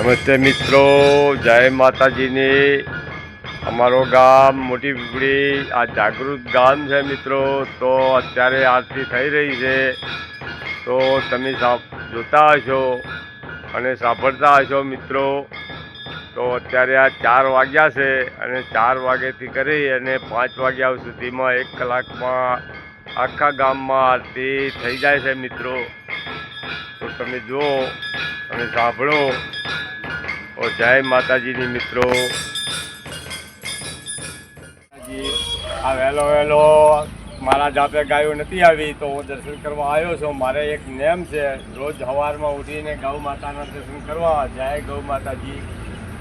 નમસ્તે મિત્રો, જય માતાજીની. અમારો ગામ મોટી પીપળી, આ જાગૃત ગામ છે મિત્રો. તો અત્યારે આરતી થઈ રહી છે. તો તમે જોતા હશો અને સાંભળતા હશો મિત્રો. તો અત્યારે આ ચાર વાગ્યા છે અને ચાર વાગ્યાથી કરી અને પાંચ વાગ્યા સુધીમાં એક કલાકમાં આખા ગામમાં આરતી થઈ જાય છે મિત્રો. તો તમે જુઓ અને સાંભળો. ઓ, જય માતાજીની મિત્રો. આ વહેલો વહેલો. મારા જાપે ગાયો નથી આવી, તો હું દર્શન કરવા આવ્યો છું. મારે એક નેમ છે. રોજ સવારમાં ઉઠીને ગૌ માતાના દર્શન કરવા. જય ગૌ માતાજી.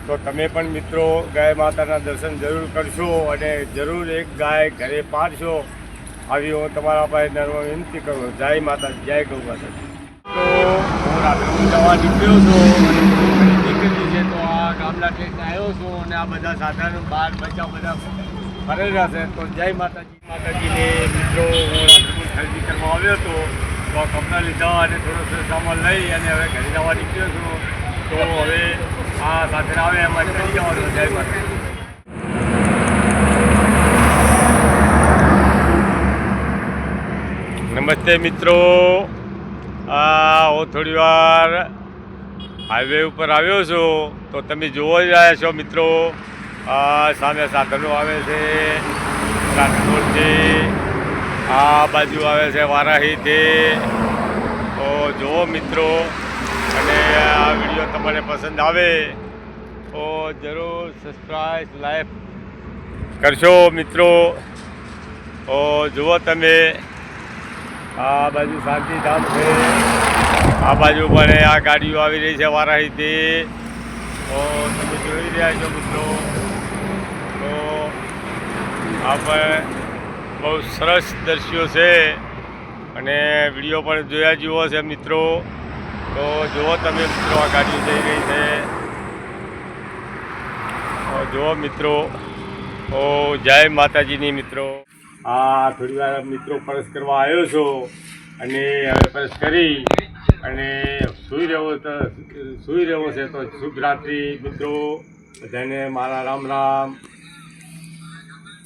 તો તમે પણ મિત્રો ગાય માતાના દર્શન જરૂર કરશો અને જરૂર એક ગાય ઘરે પાડશો. આવી હું તમારા પાસે નર્મ વિનંતી કરું જય માતાજી, જય ગૌ માતાજી. તો હું રાત્રે જવા નીકળ્યો છું. ખરીદી છે તો આ ગામડા ટેસ્ટ આવ્યો છું અને આ બધા સાધન બાર બચ્ચા બધા ફરેલા છે. તો જય માતાજી. માતાજીને મિત્રો, હું રાજકોટ ખરીદી કરવા આવ્યો હતો. તો કપડાં લીધા અને થોડો સામાન લઈ અને હવે ઘરે જવા નીકળ્યો છું. તો હવે આ સાધન આવે એમાં કરી જવાનું જય માતાજી. નમસ્તે મિત્રો. આ હું થોડી વાર હાઈવે ઉપર આવ્યો છું. તો તમે જોવો જ રહ્યા છો મિત્રો. સામે સાધનો આવે છે. રાજકોટથી આ બાજુ આવે છે વારાહીથી. તો જુઓ મિત્રો. અને આ વીડિયો તમને પસંદ આવે તો જરૂર સબસ્ક્રાઈબ લાઈક કરશો મિત્રો. જુઓ તમે. આ બાજુ શાંતિધામ છે. આ બાજુ પણ આ ગાડીઓ આવી રહી છે વારાહીથી. તો તમે જોઈ રહ્યા છો મિત્રો. તો આપણે બહુ સરસ દ્રશ્યો છે. અને વીડિયો પણ જોયા જેવો છે મિત્રો. તો જુઓ તમે મિત્રો આ ગાડીઓ જઈ રહી છે. જુઓ મિત્રો. ઓ જય માતાજીની મિત્રો. આ થોડી વાર મિત્રો પરસ કરવા આવ્યો છું. અને હવે પરસ કરી અને સૂઈ રહ્યો તો સૂઈ રહ્યો છે તો શુભ રાત્રિ મિત્રો. બધાને મારા રામ રામ.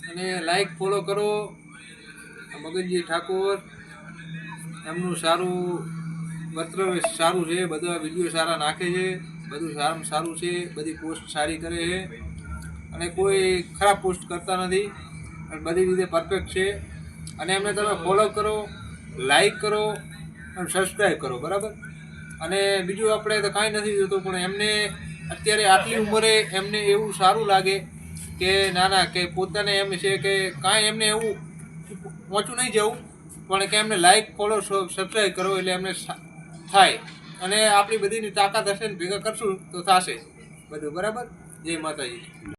અને લાઈક ફોલો કરો. મગનજી ઠાકોર. એમનું સારું વર્તવ્ય સારું છે, બધા વીડિયો સારા નાખે છે, બધું સારામાં સારું છે, બધી પોસ્ટ સારી કરે છે. અને કોઈ ખરાબ પોસ્ટ કરતા નથી. બધી રીતે પરફેક્ટ છે. અને એમને તમે ફોલો કરો લાઈક કરો અને સબસ્ક્રાઈબ કરો, બરાબર? અને બીજું આપણે તો કાંઈ નથી જોતું, પણ એમને અત્યારે આટલી ઉંમરે એમને એવું સારું લાગે કે ના ના કે પોતાને એમ છે કે કાંઈ એમને એવું પહોંચું નહીં જવું, પણ કે એમને લાઈક ફોલો સબસ્ક્રાઈબ કરો એટલે એમને થાય. અને આપણી બધીની તાકાત હશે ને ભેગા કરશું તો થશે. બધું બરાબર? જય માતાજી.